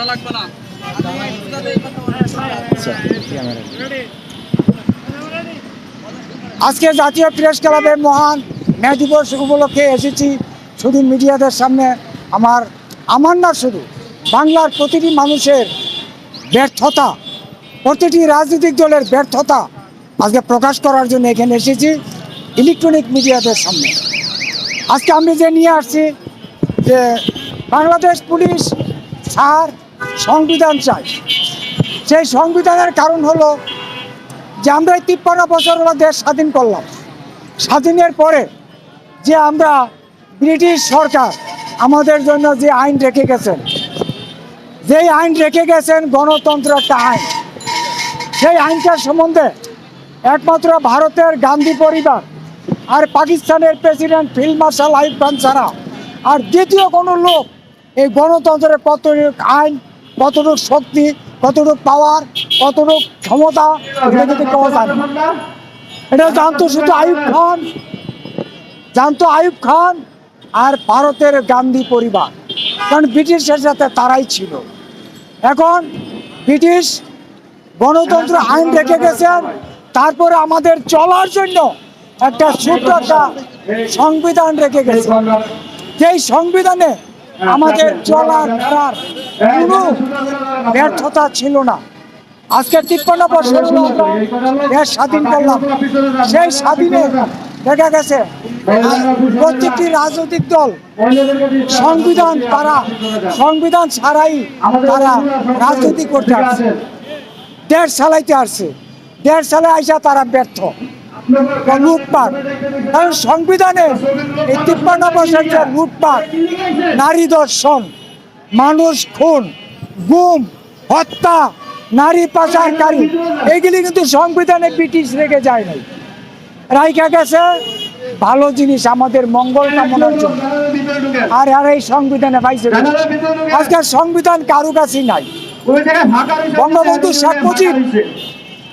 করা লাগবে না। আজকে জাতীয় প্রেস ক্লাবের মহান মে দিবস উপলক্ষে এসেছি। শুধু মিডিয়াদের সামনে আমার আমার না শুধু বাংলার প্রতিটি মানুষের ব্যর্থতা প্রতিটি রাজনৈতিক দলের ব্যর্থতা আজকে প্রকাশ করার জন্য এখানে এসেছি ইলেকট্রনিক মিডিয়াদের সামনে। আজকে আমি যে নিয়ে আসছি যে বাংলাদেশ পুলিশ স্যার সংবিধান চাই। সেই সংবিধানের কারণ হলো যে আমরা এই তিপ্পান্ন বছর হলো দেশ স্বাধীন করলাম। স্বাধীনের পরে যে আমরা ব্রিটিশ সরকার আমাদের জন্য যে আইন রেখে গেছেন, যেই আইন রেখে গেছেন গণতন্ত্র একটা আইন। সেই আইনটার সম্বন্ধে একমাত্র ভারতের গান্ধী পরিবার আর পাকিস্তানের president field marshal Ayub Khan ছাড়া আর দ্বিতীয় কোনো লোক এই গণতন্ত্রের কতটুক আইন কতটুক শক্তি, কতটুক পাওয়ার কতটুক ক্ষমতা, এটা জানতো শুধু আইব খান। জানতো আইব খান আর ভারতের গান্ধী পরিবার। কারণ ব্রিটিশের সাথে তারাই ছিল। এখন ব্রিটিশ গণতন্ত্র আইন রেখে গেছেন তারপরে আমাদের চলার জন্য একটা একটা সংবিধান রেখে গেছে। সেই সংবিধানে আমাদের চলার কোনো ব্যর্থতা ছিল না। আজকে তিপ্পান্ন বছর হলো দেশ স্বাধীন করলাম। সেই স্বাধীনে দেখা গেছে, প্রত্যেকটি রাজনৈতিক দল, সংবিধান তারা, সংবিধান ছাড়াই তারা রাজনীতি করতে আসছে। দেড় সালাইতে আসছে। দেড় সালে আইসা তারা ব্যর্থ। লুটপাট। কারণ সংবিধানে এই তিপ্পান্ন বছর যে লুটপাট, নারী দর্শন মানুষ, খুন, গুম, হত্যা, নারী পাচারকারী, এগুলি কিন্তু সংবিধানে ব্রিটিশ রেখে যায় নাই। রাইখা গেছে, ভালো জিনিস আমাদের মঙ্গল কামনার জন্য। আর আর এই সংবিধানে পাইছে? আজকে সংবিধান কারও কাছেই নাই। বঙ্গবন্ধু শেখ মুজিব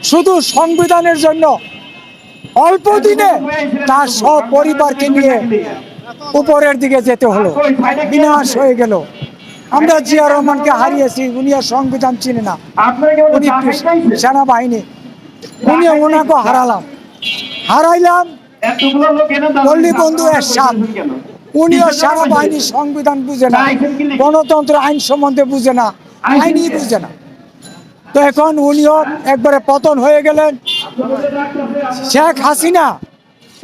শুধু সংবিধানের জন্য অল্প দিনে তার সব পরিবারকে নিয়ে উপরের দিকে যেতে হলো। বিনাশ হয়ে গেল। আমরা জিয়া রহমানকে হারিয়েছি উনি আর সংবিধান চিনে না। উনি সেনাবাহিনী। উনি ওনাকে হারালাম। হারাইলাম। পল্লী বন্ধু এরশাদ। উনিও সেনাবাহিনী সংবিধান বুঝে না। গণতন্ত্র আইন সম্বন্ধে বুঝে না। আইনই বুঝে না। তো এখন উনিও একবারে পতন হয়ে গেলেন। শেখ হাসিনা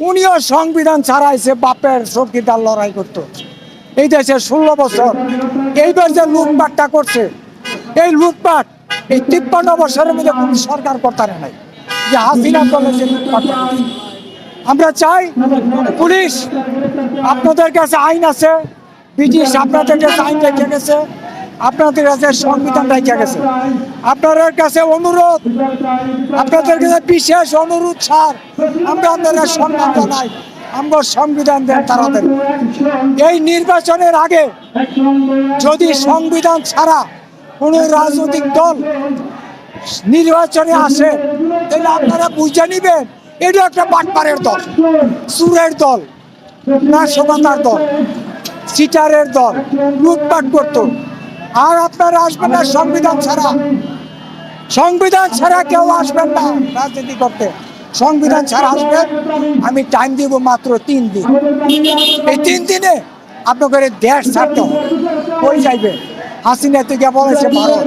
উনিও সংবিধান ছাড়াইছে বাপের শক্তিদার লড়াই করতো। এই দেশে ষোলো বছর, এইবার যে লুটপাটটা করছে, এই লুটপাট, এই তিপ্পান্ন বছরের মধ্যে কোন সরকার করতে নাই। যে হাসিনা দলে যে লুটপাটটা আমরা চাই পুলিশ আপনাদের কাছে আইন আছে, ব্রিটিশ আপনাদের কাছে আইন রেখে গেছে, আপনাদের কাছে সংবিধান রেখে গেছে। আপনাদের কাছে অনুরোধ, আপনাদের কাছে বিশেষ অনুরোধ, স্যার, আমরা আপনাদের সম্মান জানাই। আমরা সংবিধান দেন তাড়াতাড়ি এই নির্বাচনের আগে যদি সংবিধান ছাড়া কোনো রাজনৈতিক দল নির্বাচনে আসে, তাহলে আপনারা বুঝে নিবেন এটা একটা বাটপারের দল, সুরের দল, না নাশকতার দল, সিটারের দল, লুটপাট করতো। আর আপনারা আসবেন না সংবিধান ছাড়া। সংবিধান ছাড়া কেউ আসবেন না রাজনীতি করতে। সংবিধান ছাড়া আসবে? আমি টাইম দিব মাত্র তিন দিন। এই তিন দিনে আপনাকে দেশ ছাড়তে হবে। ওই যাইবে হাসিনা থেকে বলেছে ভারত